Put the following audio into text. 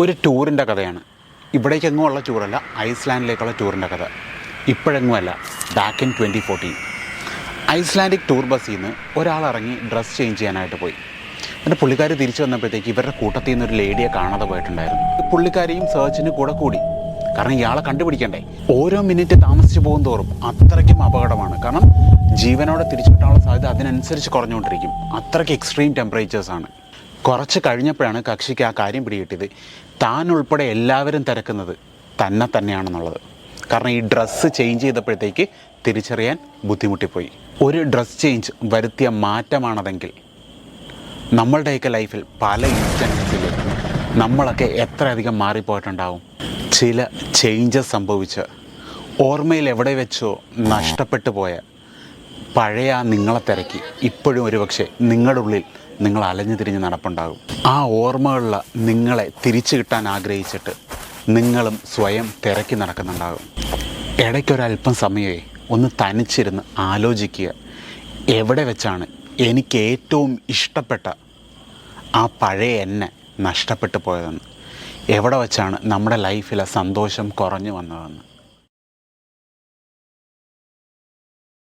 ഒരു ടൂറിന്റെ കഥയാണ്. ഇവിടേക്കെങ്ങും ഉള്ള ടൂറല്ല ഐസ്ലാൻഡിലേക്കുള്ള ടൂറിന്റെ കഥ. ഇപ്പോഴെങ്ങുമല്ല back in twenty fourteen Icelandic tour ബസ്സിൽ നിന്ന് ഒരാൾ ഇറങ്ങി ഡ്രസ്സ് ചേഞ്ച് ചെയ്യാനായിട്ട് പോയി. എന്നിട്ട് പുള്ളിക്കാരി തിരിച്ചു വന്നപ്പോഴത്തേക്ക് ഇവരുടെ കൂട്ടത്തിൽ നിന്ന് ഒരു ലേഡിയെ കാണാതെ പോയിട്ടുണ്ടായിരുന്നു. പുള്ളിക്കാരിയും സെർച്ചിന് കൂടെ കൂടി. കാരണം ഇയാളെ കണ്ടുപിടിക്കണ്ടേ? ഓരോ മിനിറ്റ് താമസിച്ചു പോകും തോറും അത്രയ്ക്കും അപകടമാണ്. കാരണം ജീവനോടെ തിരിച്ചു കിട്ടാനുള്ള സാധ്യത അതിനനുസരിച്ച് കുറഞ്ഞുകൊണ്ടിരിക്കും. അത്രയ്ക്ക് എക്സ്ട്രീം ടെമ്പറേച്ചേഴ്സാണ് കുറച്ച് കഴിഞ്ഞപ്പോഴാണ് കക്ഷിക്ക് ആ കാര്യം പിടികിട്ടിയത്. താൻ ഉൾപ്പെടെ എല്ലാവരും തിരക്കുന്നത് തന്നെ തന്നെയാണെന്നുള്ളത്. കാരണം ഈ ഡ്രസ്സ് ചേഞ്ച് ചെയ്തപ്പോഴത്തേക്ക് തിരിച്ചറിയാൻ ബുദ്ധിമുട്ടിപ്പോയി. ഒരു ഡ്രസ് ചേഞ്ച് വരുത്തിയ മാറ്റമാണതെങ്കിൽ നമ്മളുടെയൊക്കെ ലൈഫിൽ പല ഇൻസ്റ്റൻസിൽ നമ്മളൊക്കെ എത്രയധികം മാറിപ്പോയിട്ടുണ്ടാവും. ചില ചേഞ്ചസ് സംഭവിച്ച് ഓർമ്മയിൽ എവിടെ വെച്ചോ നഷ്ടപ്പെട്ടു പോയ പഴയ നിങ്ങളെ തിരക്കി ഇപ്പോഴും ഒരുപക്ഷെ നിങ്ങളുടെ ഉള്ളിൽ നിങ്ങൾ അലഞ്ഞു തിരിഞ്ഞ് നടപ്പുണ്ടാകും. ആ ഓർമ്മകളിൽ നിങ്ങളെ തിരിച്ചു കിട്ടാൻ ആഗ്രഹിച്ചിട്ട് നിങ്ങളും സ്വയം തിരക്കി നടക്കുന്നുണ്ടാകും. ഇടയ്ക്കൊരല്പം സമയമേ ഒന്ന് തനിച്ചിരുന്ന് ആലോചിക്കുക. എവിടെ വെച്ചാണ് എനിക്ക് ഏറ്റവും ഇഷ്ടപ്പെട്ട ആ പഴയ എന്നെ നഷ്ടപ്പെട്ടു പോയതെന്ന്? എവിടെ വെച്ചാണ് നമ്മുടെ ലൈഫിലെ സന്തോഷം കുറഞ്ഞു വന്നതെന്ന്?